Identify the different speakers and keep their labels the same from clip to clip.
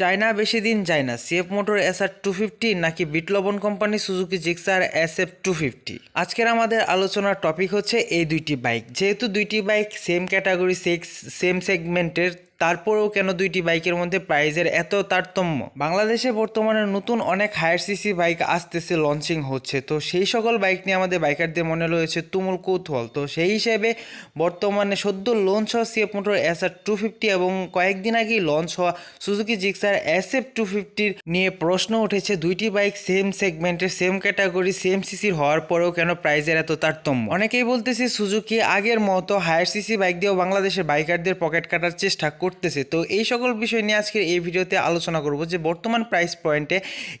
Speaker 1: China বেশি দিন যায় না। CF motor S R two fifty নাকি বিটলবন company Suzuki Gixxer S F two fifty? আজকের আমাদের আলোচনার টপিক হচ্ছে এই দুইটি বাইক। যেহেতু দুইটি বাইক সেম ক্যাটাগরি, সেক্স, সেম সেগমেন্টের তারপরেও কেন দুইটি বাইকের মধ্যে প্রাইজের এত তারতম্য? বাংলাদেশে বর্তমানে নতুন অনেক হায়ার সিসি বাইক আসতেছে লঞ্চিং হচ্ছে। তো সেই সকল বাইক নিয়ে আমাদের বাইকারদের মনে রয়েছে তুমুল কৌতূহল। তো সেই হিসেবে বর্তমানে সদ্য লঞ্চ হওয়া CF motor S R two fifty এবং কয়েকদিন আগেই লঞ্চ হওয়া Suzuki Gixxer S F two ফিফটির নিয়ে প্রশ্ন উঠেছে। দুইটি বাইক সেম সেগমেন্টের সেম ক্যাটাগরি সেম সিসির হওয়ার পরেও কেন প্রাইজের এত তারতম্য? অনেকেই বলতেছে সুজুকি আগের মতো হায়ার সিসি বাইক দিয়েও বাংলাদেশের বাইকারদের পকেট কাটার চেষ্টা করতেছে। তো এই সকল বিষয় নিয়ে আজকের এই ভিডিওতে আলোচনা করব যে বর্তমান প্রাইস পয়েন্টে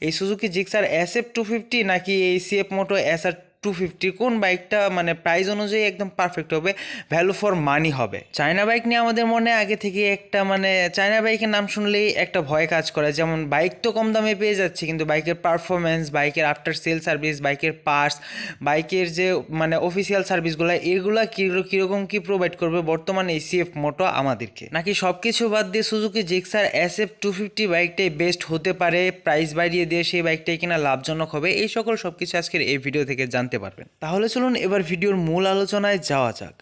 Speaker 1: এই Suzuki Gixxer S F two fifty নাকি এই CF moto S R two fifty কোন বাইকটা মানে প্রাইস অনুযায়ী একদম পারফেক্ট হবে ভ্যালু ফর মানি হবে। চায়না বাইক নিয়ে আমাদের মনে আগে থেকে একটা মানে চায়না বাইকের নাম শুনলেই একটা ভয় কাজ করে। যেমন বাইক তো কম দামে পেয়ে যাচ্ছে, কিন্তু বাইকের পারফরমেন্স বাইকের আফটার সেল সার্ভিস বাইকের পার্টস বাইকের যে মানে অফিসিয়াল সার্ভিসগুলো এগুলো কিরো- কীরকম কি প্রোভাইড করবে বর্তমানে এই সিএফ মোটো আমাদেরকে? নাকি সব কিছু বাদ দিয়ে Suzuki Gixxer S F two fifty বাইকটাই best হতে পারে প্রাইস বাড়িয়ে দিয়ে সেই বাইকটাই কিনা লাভজনক হবে, এই সকল সব কিছু আজকের এই ভিডিও থেকে জানতে পারবেন। তাহলে চলুন এবার ভিডিওর মূল আলোচনায় যাওয়া যাক।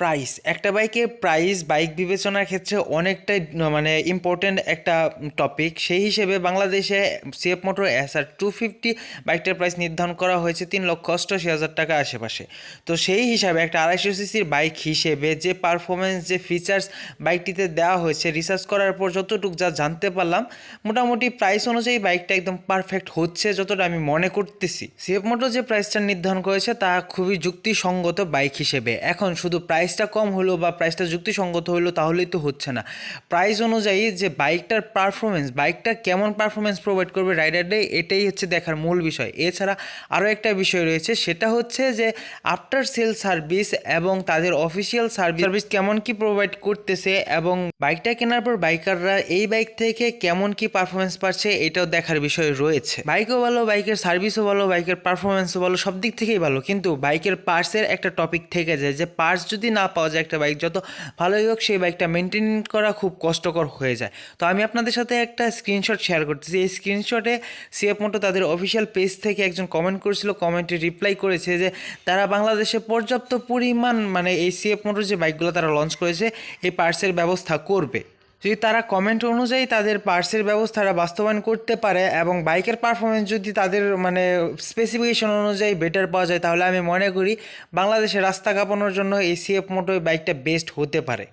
Speaker 1: প্রাইস একটা বাইকের প্রাইস বাইক বিবেচনার ক্ষেত্রে অনেকটাই মানে ইম্পর্টেন্ট একটা টপিক সেই হিসেবে বাংলাদেশে CF motor S R two fifty বাইকটার প্রাইস নির্ধারণ করা হয়েছে তিন লক্ষ অষ্টআশি হাজার টাকা আশেপাশে। তো সেই হিসাবে একটা আড়াইশো সিসির বাইক হিসেবে যে পারফরমেন্স যে ফিচার্স বাইকটিতে দেওয়া হয়েছে রিসার্চ করার পর যতটুকু যা জানতে পারলাম, মোটামুটি প্রাইস অনুযায়ী বাইকটা একদম পারফেক্ট হচ্ছে যতটা আমি মনে করতেছি। সিএফ মোটর যে প্রাইসটা নির্ধারণ করেছে, তা খুবই যুক্তিসঙ্গত বাইক হিসেবে। এখন শুধু প্রাইসটা কম হলো বা প্রাইসটা যুক্তিসঙ্গত হলো তাহলেই তো হচ্ছে না। প্রাইস অনুযায়ী যে বাইকটার পারফরমেন্স বাইকটা কেমন পারফরমেন্স প্রোভাইড করবে রাইডারডে এটাই হচ্ছে দেখার মূল বিষয়। এছাড়া আরও একটা বিষয় রয়েছে, সেটা হচ্ছে যে আফটার সেল সার্ভিস এবং তাদের অফিসিয়াল সার্ভিস সার্ভিস কেমন কি প্রোভাইড করতেছে এবং বাইকটা কেনার পর বাইকাররা এই বাইক থেকে কেমন কি পারফরমেন্স পাচ্ছে, এটাও দেখার বিষয় রয়েছে। বাইকও ভালো বাইকের সার্ভিসও ভালো বাইকের পারফরমেন্সও ভালো, সব দিক থেকেই ভালো। কিন্তু বাইকের পার্টসের একটা টপিক থেকে যায় যে পার্টস যদি না পাওয়া যায় একটা বাইক যত ভালোই হোক সেই বাইকটা মেনটেন করা খুব কষ্টকর হয়ে যায়। তো আমি আপনাদের সাথে একটা স্ক্রিনশট শেয়ার করতেছি। এই স্ক্রিনশটে সিএফ মোটো তাদের অফিসিয়াল পেজ থেকে একজন কমেন্ট করেছিল কমেন্টে রিপ্লাই করেছে যে, তারা বাংলাদেশে পর্যাপ্ত পরিমাণ মানে এই সিএফ মোটোর যে বাইকগুলো তারা লঞ্চ করেছে, এই পার্টসের ব্যবস্থা করবে। যদি তারা কমেন্ট অনুযায়ী তাদের পার্সের ব্যবস্থাটা বাস্তবায়ন করতে পারে এবং বাইকের পারফরমেন্স যদি তাদের মানে স্পেসিফিকেশন অনুযায়ী বেটার পাওয়া যায়, তাহলে আমি মনে করি বাংলাদেশে রাস্তা কাঁপানোর জন্য এই সিএফ মোটো বাইকটা বেস্ট হতে পারে।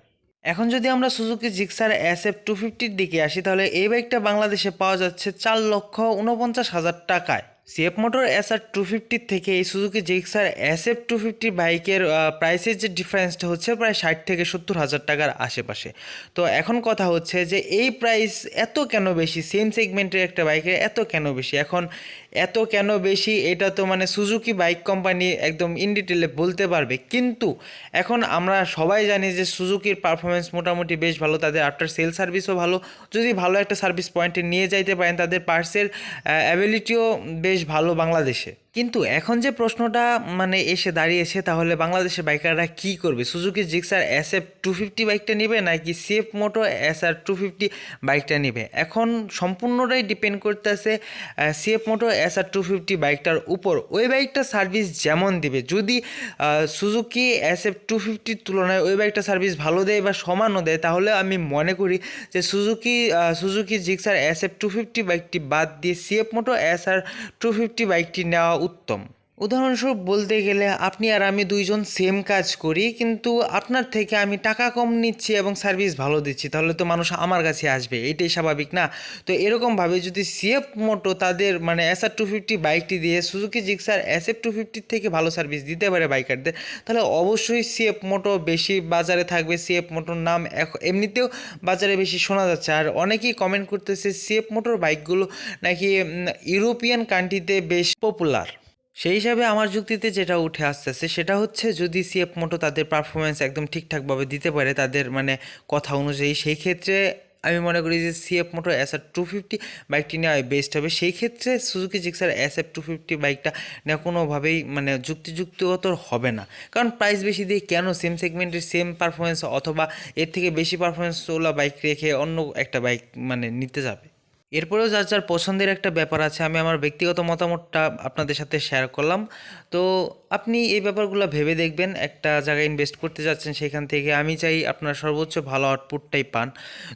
Speaker 1: এখন যদি আমরা Suzuki Gixxer S F two ফিফটির দিকে আসি, তাহলে এই বাইকটা বাংলাদেশে পাওয়া যাচ্ছে চার লক্ষ উনপঞ্চাশ হাজার টাকায়। CF motor S R two ফিফটির থেকে এই Suzuki Gixxer S F two fifty বাইকের প্রাইসের যে ডিফারেন্সটা হচ্ছে প্রায় ষাট থেকে সত্তর হাজার টাকার আশেপাশে। তো এখন কথা হচ্ছে যে এই প্রাইস এত কেন বেশি? সেম সেগমেন্টের একটা বাইকের এত কেন বেশি? এখন এত কেন বেশি? এটা তো মানে সুজুকি বাইক কোম্পানি একদম ইন ডিটেলে বলতে পারবে। কিন্তু এখন আমরা সবাই জানি যে সুজুকির পারফরমেন্স মোটামুটি বেশ ভালো, তাদের আফটার সেল সার্ভিসও ভালো। যদি ভালো একটা সার্ভিস পয়েন্টে নিয়ে যাইতে পারেন, তাদের পার্সের অ্যাবিলিটিও বেশ ভালো বাংলাদেশে। কিন্তু এখন যে প্রশ্নটা মানে এসে দাঁড়িয়েছে, তাহলে বাংলাদেশের বাইকাররা কি করবে? Suzuki Gixxer S F two fifty বাইকটা নেবে, নাকি CF Moto S R two fifty বাইকটা নেবে? এখন সম্পূর্ণটাই ডিপেন্ড করতেছে CF Moto S R two fifty বাইকটার উপর। ওই বাইকটা সার্ভিস যেমন দিবে, যদি সুজুকি এস এফ টু ফিফটির তুলনায় ওই বাইকটা সার্ভিস ভালো দেয় বা সমানও দেয়, তাহলে আমি মনে করি যে Suzuki Suzuki Gixxer S F two fifty বাইকটি বাদ দিয়ে CF moto S R two fifty বাইকটি নেওয়া উত্তম। উদাহরণস্বরূপ বলতে গেলে আপনি আর আমি দুইজন সেম কাজ করি, কিন্তু আপনার থেকে আমি টাকা কম নিচ্ছি এবং সার্ভিস ভালো দিচ্ছি, তাহলে তো মানুষ আমার কাছে আসবে, এটাই স্বাভাবিক না? তো এরকমভাবে যদি সিএফ মোটো তাদের মানে এস আর টু ফিফটি বাইকটি দিয়ে Suzuki Gixxer S F two ফিফটির থেকে ভালো সার্ভিস দিতে পারে বাইকারদের তাহলে অবশ্যই সিএফ মোটো বেশি বাজারে থাকবে। সিএফ মোটোর নাম এমনিতেও বাজারে বেশি শোনা যাচ্ছে। আর অনেকেই কমেন্ট করতেছে সিএফ মোটর বাইকগুলো নাকি ইউরোপিয়ান কান্ট্রিতে বেশ পপুলার সেই হিসাবে আমার যুক্তিতে যেটা উঠে আসতেছে, সেটা হচ্ছে যদি সিএফ মোটো তাদের পারফরমেন্স একদম ঠিকঠাকভাবে দিতে পারে, তাদের মানে কথা অনুযায়ী, সেই ক্ষেত্রে আমি মনে করি যে CF moto S R two fifty বাইকটি নেওয়া বেস্ট হবে। সেই ক্ষেত্রে Suzuki Gixxer S F two fifty বাইকটা নেওয়া কোনোভাবেই মানে যুক্তিযুক্তিগত হবে না। কারণ প্রাইস বেশি দিয়ে কেন সেম সেগমেন্টের সেম পারফরমেন্স অথবা এর থেকে বেশি পারফরমেন্স ওলা বাইক রেখে অন্য একটা বাইক মানে নিতে যাবে? এরপরেও যার যার পছন্দের একটা ব্যাপার আছে, আমি আমার ব্যক্তিগত মতামতটা আপনাদের সাথে শেয়ার করলাম। তো আপনি এই ব্যাপারগুলো ভেবে দেখবেন, একটা জায়গায় ইনভেস্ট করতে যাচ্ছেন সেখান থেকে, আমি চাই আপনার সর্বোচ্চ ভালো আউটপুটটাই পান।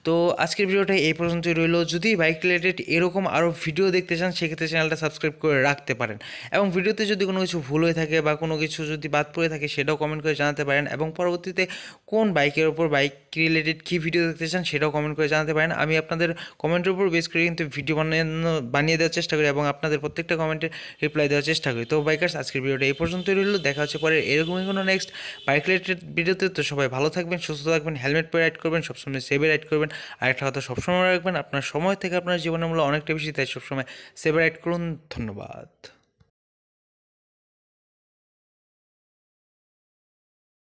Speaker 1: তো আজকের ভিডিওটা এই পর্যন্তই রইল। যদি বাইক রিলেটেড এরকম আরও ভিডিও দেখতে চান, সেক্ষেত্রে চ্যানেলটা সাবস্ক্রাইব করে রাখতে পারেন। এবং ভিডিওতে যদি কোনো কিছু ভুল হয়ে থাকে বা কোনো কিছু যদি বাদ পড়ে থাকে, সেটাও কমেন্ট করে জানাতে পারেন। এবং পরবর্তীতে কোন বাইকের ওপর বাইক রিলেটেড কী ভিডিও দেখতে চান, সেটাও কমেন্ট করে জানাতে পারেন। আমি আপনাদের কমেন্টের উপর বেস করে কিন্তু ভিডিও বানানো বানিয়ে দেওয়ার চেষ্টা করি এবং আপনাদের প্রত্যেকটা কমেন্টের রিপ্লাই দেওয়ার চেষ্টা করি। তো বাইকার্স আজকের ভিডিওটা এই পর্যন্তই রইল। দেখা হচ্ছে পরে এরকমই কোনো নেক্সট বাইক রিলেটেড ভিডিওতে তো সবাই ভালো থাকবেন, সুস্থ থাকবেন হেলমেট পরে রাইড করবেন, সবসময় সেভে রাইড করবেন। আর একটা কথা সবসময় রাখবেন, আপনার সময় থেকে আপনার জীবনের মূল্য অনেকটা বেশি, তাই সবসময় সেভে রাইড করুন। ধন্যবাদ।